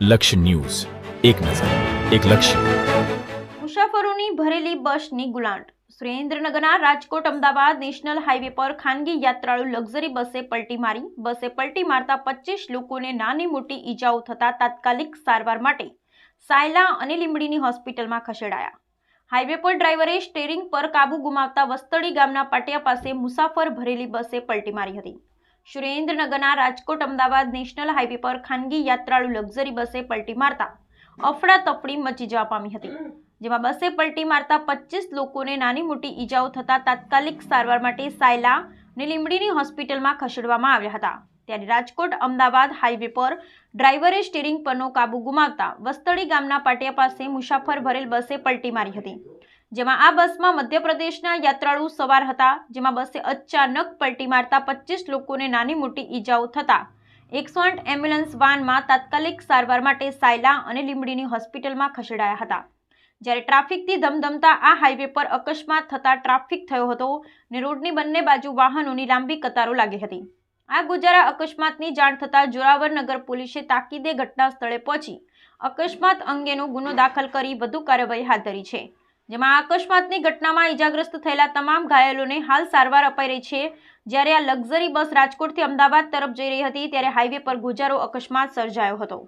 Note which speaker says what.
Speaker 1: લક્ષ્ય ન્યૂઝ. એક નજર, એક લક્ષ્ય.
Speaker 2: મુસાફરોની ભરેલી બસની ગુલાંટ. સુરેન્દ્રનગરના રાજકોટ અમદાવાદ નેશનલ હાઈવે પર ખાનગી યાત્રાળુ લક્ઝરી બસે પલટી મારી. બસે પલટી મારતા પચીસ લોકોને નાની મોટી ઈજાઓ થતા તાત્કાલિક સારવાર માટે સાયલા અને લીમડીની હોસ્પિટલમાં ખસેડાયા. હાઈવે પર ડ્રાઈવરે સ્ટેરિંગ પર કાબુ ગુમાવતા વસ્તડી ગામના પાટિયા પાસે મુસાફર ભરેલી બસે પલટી મારી હતી. સુરેન્દ્રનગરના રાજકોટ અમદાવાદ નેશનલ હાઈવે પર ખાનગી યાત્રાળુ લક્ઝરી બસે પલટી મારતા અફડાતફડી મચી જવા પામી હતી, જેમાં બસે પલટી મારતા પચીસ લોકોને નાની મોટી ઈજાઓ થતા તાત્કાલિક સારવાર માટે સાયલા ને લીમડીની હોસ્પિટલમાં ખસેડવામાં આવ્યા હતા. ત્યારે રાજકોટ અમદાવાદ હાઈવે પર ડ્રાઈવરે સ્ટીરિંગ પરનો કાબુ ગુમાવતા વસ્તળી ગામના પાટિયા પાસે મુસાફર ભરેલ બસે પલટી મારી હતી. જેમાં આ બસમાં મધ્યપ્રદેશના યાત્રાળુ સવાર હતા, જેમાં બસે અચાનક પલટી મારતા પચીસ લોકોને નાની મોટી ઈજાઓ થતા. એકસો એમ્બ્યુલન્સ વાનમાં તાત્કાલિક સારવાર માટે સાયલા અને લીંબડીની હોસ્પિટલમાં ખસેડાયા હતા. જ્યારે ટ્રાફિકથી ધમધમતા આ હાઈવે પર અકસ્માત થતા ટ્રાફિક થયો હતો અને રોડની બંને બાજુ વાહનોની લાંબી કતારો લાગી હતી. આ ગુજારા અકસ્માતની જાણ થતાં જોરાવર નગર પોલીસે તાકીદે ઘટના સ્થળે પહોંચી. અકસ્માત અંગેનો ગુનો દાખલ કરી વધુ કાર્યવાહી હાથ ધરી છે. જેમાં અકસ્માતની ઘટનામાં ઈજાગ્રસ્ત થયેલા તમામ ઘાયલોને હાલ સારવાર અપાઈ રહી છે. જ્યારે આ લક્ઝરી બસ રાજકોટથી અમદાવાદ તરફ જઈ રહી હતી, ત્યારે હાઈવે પર ગુજારો અકસ્માત સર્જાયો હતો.